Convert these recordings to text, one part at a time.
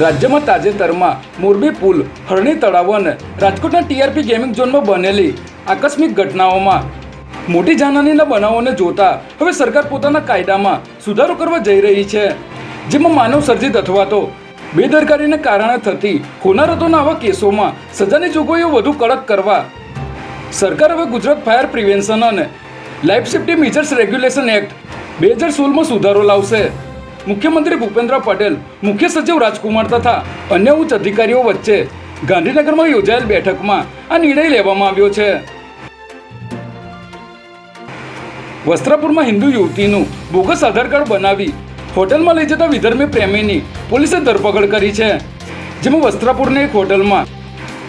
રાજ્યમાં તાજેતરમાં મોરબી પુલ, હરણી તળાવ અને રાજકોટના ટીઆરપી ગેમિંગ ઝોનમાં બનેલી આકસ્મિક ઘટનાઓમાં મોટી જાનહાનીના બનાવોને જોતા હવે સરકાર પોતાના કાયદામાં સુધારો કરવા જઈ રહી છે. જેમાં માનવ સર્જિત અથવા તો બેદરકારીને કારણે થતી હોનારતોના આવા કેસોમાં સજાની જોગવાઈઓ વધુ કડક કરવા. સરકાર હવે ગુજરાત ફાયર પ્રિવેન્શન અને life safety measures regulation act બે હજાર સોળમાં સુધારો લાવશે. મુખ્યમંત્રી ભૂપેન્દ્ર પટેલ, મુખ્ય સચિવ રાજકુમાર તથા અન્ય ઉચ્ચ અધિકારીઓ વચ્ચે ગાંધીનગરમાં યોજાયેલ બેઠકમાં આ નિર્ણય લેવામાં આવ્યો છે. વસ્ત્રાપુરમાં હિન્દુ યુવતીનું બોગસ આધાર કાર્ડ બનાવી હોટલમાં લઈ જતા વિધર્મી પ્રેમીની પોલીસે ધરપકડ કરી છે. જેમાં વસ્ત્રાપુરની એક હોટલમાં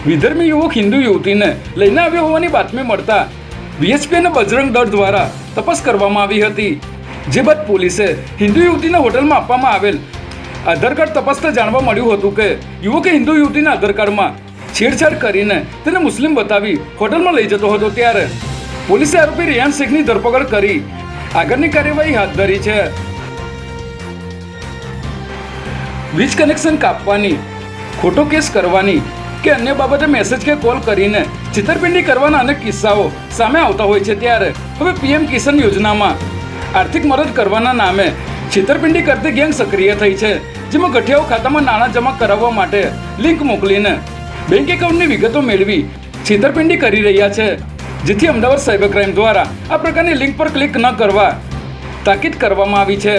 વિધર્મી યુવક હિન્દુ યુવતીને લઈને આવ્યો હોવાની બાતમી મળતા બીએસપી અને બજરંગ દળ દ્વારા તપાસ કરવામાં આવી હતી. જે બાદ પોલીસે હિન્દુ યુવતીના હોટલમાં આપવામાં આવેલ આધાર કાર્ડ તપાસતા જાણવા મળ્યું હતું કે યુવકે હિન્દુ યુવતીના આધાર કાર્ડમાં છેડછાડ કરીને તેને મુસ્લિમ બતાવી હોટલમાં લઈ જતો હતો ત્યારે પોલીસે આરોપી રિયાન શેખની ધરપકડ કરી. આગળની કાર્યવાહી હાથ ધરી છે. વીજ કનેક્શન કાપવાની, ખોટો કેસ કરવાની કે અન્ય બાબતે મેસેજ કે કોલ કરીને છેતરપિંડી કરવાના અનેક કિસ્સાઓ સામે આવતા હોય છે ત્યારે. હવે પીએમ કિસાન યોજનામાં આર્થિક મદદ કરવાના નામે છેતરપિંડી કરતી ગેંગ સક્રિય થઈ છે, જેમાં ગઠિયાઓ ખાતામાં નાણાં જમા કરાવવા માટે લિંક મોકલીને બેંક એકાઉન્ટની વિગતો મેળવી છેતરપિંડી કરી રહ્યા છે. જેથી અમદાવાદ સાયબર ક્રાઇમ દ્વારા આ પ્રકારની લિંક પર ક્લિક ન કરવા તાકીદ કરવામાં આવી છે.